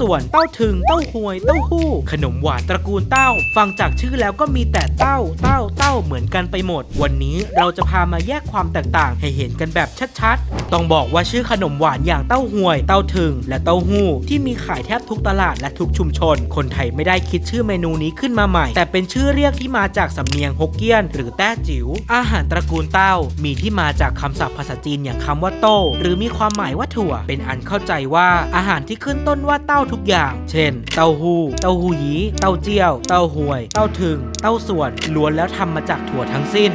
ส่วนเต้าถึง เต้าหวย เต้าหู้ ขนมหวานตระกูลเต้า ฟังจากชื่อแล้วก็มีแต่เต้า เต้า เต้าเหมือนกันไปหมด วันนี้เราจะพามาแยกความแตกต่างให้เห็นกันแบบชัดๆ ต้องบอกว่าชื่อขนมหวานอย่างเต้าหวย เต้าถึง และเต้าหู้ ที่มีขายแทบทุกตลาดและทุกชุมชน คนไทยไม่ได้คิดชื่อเมนูนี้ขึ้นมาใหม่ แต่เป็นชื่อเรียกที่มาจากสำเนียงฮกเกี้ยน หรือแต้จิ๋ว อาหารตระกูลเต้า มีที่มาจากคำศัพท์ภาษาจีนอย่างคำว่าโต้หรือมีความหมายว่าถั่ว เป็นอันเข้าใจว่าอาหารที่ขึ้นต้นว่าเต้าทุกอย่าง เช่น เต้าหู้ เต้าหู้ยี้ เต้าเจี้ยว เต้าหวย เต้าถึง เต้าส่วน ล้วนแล้วทำมาจากถั่วทั้งสิ้น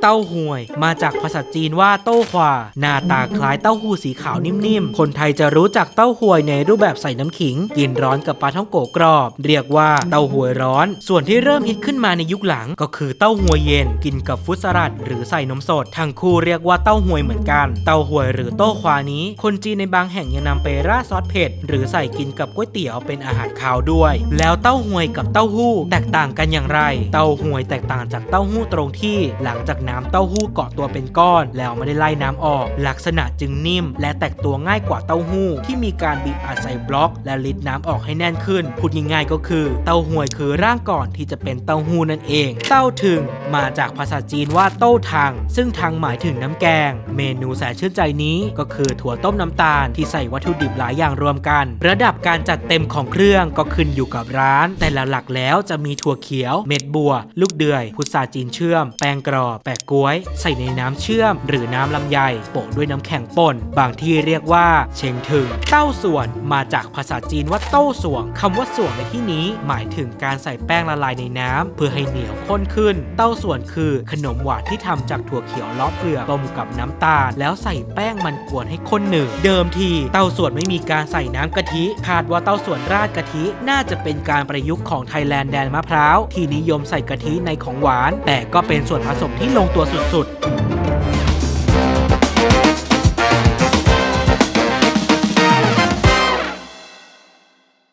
เต้าหวย มาจากภาษาจีนว่าโต้ควาหน้าตาคล้ายเต้าหู้สีขาวนิ่มๆ คนไทยจะรู้จักเต้าหวยในรูปแบบใส่น้ำขิง กินร้อนกับปลาท่องโกกรอบ เรียกว่าเต้าหวยร้อน ส่วนที่เริ่มฮิตขึ้นมาในยุคหลังก็คือเต้าหวยเย็น กินกับฟุตสลัดหรือใส่นมสดทั้งคู่เรียกว่าเต้าหวยเหมือนกัน เต้าหวยหรือโต้ควานี้ คนจีนในบางแห่งยังนำไปราดซอสเผ็ดหรือใส่กินกับก๋วยเตี๋ยวเป็นอาหารคาวด้วย แล้วเต้าหวยกับเต้าหู้ แตกต่างกันอย่างไร เต้าหวยแตกต่างจากเต้าหู้ตรงที่ หลังจากน้ำเต้าหู้เกาะตัวเป็นก้อน แล้วไม่ได้ไล่น้ำออก ลักษณะจึงนิ่ม และแตกตัวง่ายกว่าเต้าหู้ ที่มีการบีบอัดใส่บล็อก และลิดน้ำออกให้แน่นขึ้น พูดง่ายๆก็คือ เต้าหวยคือร่างก่อนที่จะเป็นเต้าหู้นั่นเอง เต้าถึง มาจากภาษาจีนว่าโต้าทังซึ่งทังหมายถึงน้ำแกง เมนูแสนชื่นใจนี้ก็คือถั่วต้มน้ำตาลที่ใส่วัตถุดิบหลายอย่างรวมกัน ระดับการจัดเต็มของเครื่องก็ขึ้นอยู่กับร้าน แต่ละหลักแล้วจะมีถั่วเขียว เม็ดบัว ลูกเดือย พุทราจีนเชื่อม แป้งกรอบแปะกล้วย ใส่ในน้ำเชื่อม หรือน้ำลำไยโปะด้วยน้ำแข็งป่น บางที่เรียกว่าเชงถึง เต้าส่วนมาจากภาษาจีนว่าโต้าส่วงคำว่าส่วงในที่นี้ หมายถึงการใส่แป้งละลายในน้ำเพื่อให้เหนียวข้นขึ้น เต้าส่วนคือขนมหวานที่ทำจากถั่วเขียวลาะเปลือกต้มกับน้ำตาล แล้วใส่แป้งมันกวนให้ข้นหนืดเดิมทีเต้าส่วนไม่มีการใส่น้ำกะทิคาดว่าเต้าส่วนราดกะทิน่าจะเป็นการประยุกต์ของไทยแลนด์แดนมะพร้าวที่นิยมใส่กะทิในของหวาน แต่ก็เป็นส่วนผสมที่ลงตัวสุดๆ